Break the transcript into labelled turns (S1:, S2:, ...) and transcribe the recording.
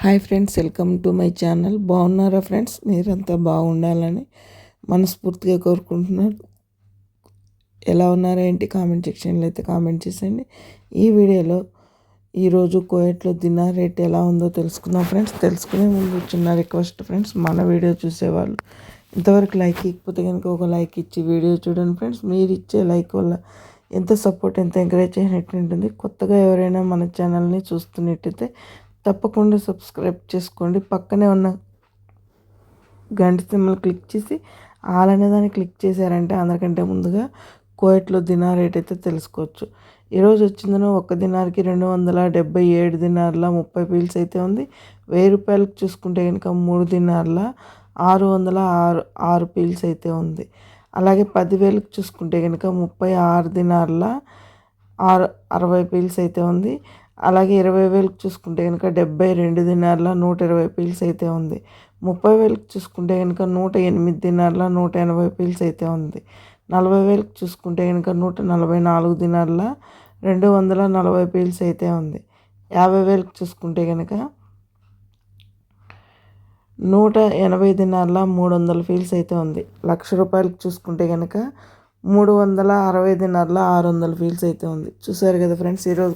S1: Hi friends welcome to my channel. బాగున్నారా friends? మీరంతా బాగుండాలని మనస్ఫూర్తిగా కోరుకుంటున్నారు ఎలా ఉన్నారా ఏంటి? కామెంట్ సెక్షన్లో అయితే కామెంట్ చేసేయండి. ఈ వీడియోలో ఈరోజు కోయట్లో దినార్ రేట్ ఎలా ఉందో తెలుసుకుందాం ఫ్రెండ్స్. తెలుసుకునే ముందు చిన్న రిక్వెస్ట్ ఫ్రెండ్స్ మన వీడియో చూసేవాళ్ళు ఇంతవరకు లైక్ ఇకపోతే కనుక ఒక లైక్ ఇచ్చి వీడియో చూడండి ఫ్రెండ్స్. మీరు ఇచ్చే లైక్ వల్ల ఎంత సపోర్ట్ ఎంత ఎంకరేజ్ చేసినట్టు ఉంటుంది. కొత్తగా ఎవరైనా మన ఛానల్ని చూస్తున్నట్టయితే తప్పకుండా సబ్స్క్రైబ్ చేసుకోండి. పక్కనే ఉన్న గంట సింబల్ క్లిక్ చేసి ఆల్ అనే దాన్ని క్లిక్ చేశారంటే అందరికంటే ముందుగా కోయట్లో దినార్ రేట్ అయితే తెలుసుకోవచ్చు. ఈరోజు వచ్చిందనో ఒక దినార్కి రెండు వందల డెబ్బై ఏడు దినార్ల ముప్పై పీల్స్ అయితే ఉంది. వెయ్యి రూపాయలకు చూసుకుంటే కనుక మూడు దినార్ల ఆరు వందల ఆరు ఆరు పీల్స్ అయితే ఉంది. అలాగే పదివేలకు చూసుకుంటే కనుక ముప్పై ఆరు దినార్ల ఆరు అరవై పీల్స్ అయితే ఉంది. అలాగే ఇరవై వేలకు చూసుకుంటే కనుక డెబ్బై రెండు దినార్ల నూట ఇరవై పీల్స్ అయితే ఉంది. ముప్పై వేలకు చూసుకుంటే కనుక నూట ఎనిమిది దినార్ల నూట ఎనభై పీల్స్ అయితే ఉంది. నలభై వేలకు చూసుకుంటే కనుక నూట నలభై నాలుగు దినార్ల రెండు వందల నలభై పీల్స్ అయితే ఉంది. యాభై వేలకు చూసుకుంటే కనుక నూట ఎనభై దినార్ల మూడు వందల ఫీల్స్ అయితే ఉంది. లక్ష రూపాయలకు చూసుకుంటే కనుక మూడు వందల అరవై దినార్ల ఆరు వందల ఫీల్స్ అయితే ఉంది. చూసారు కదా ఫ్రెండ్స్ ఈరోజు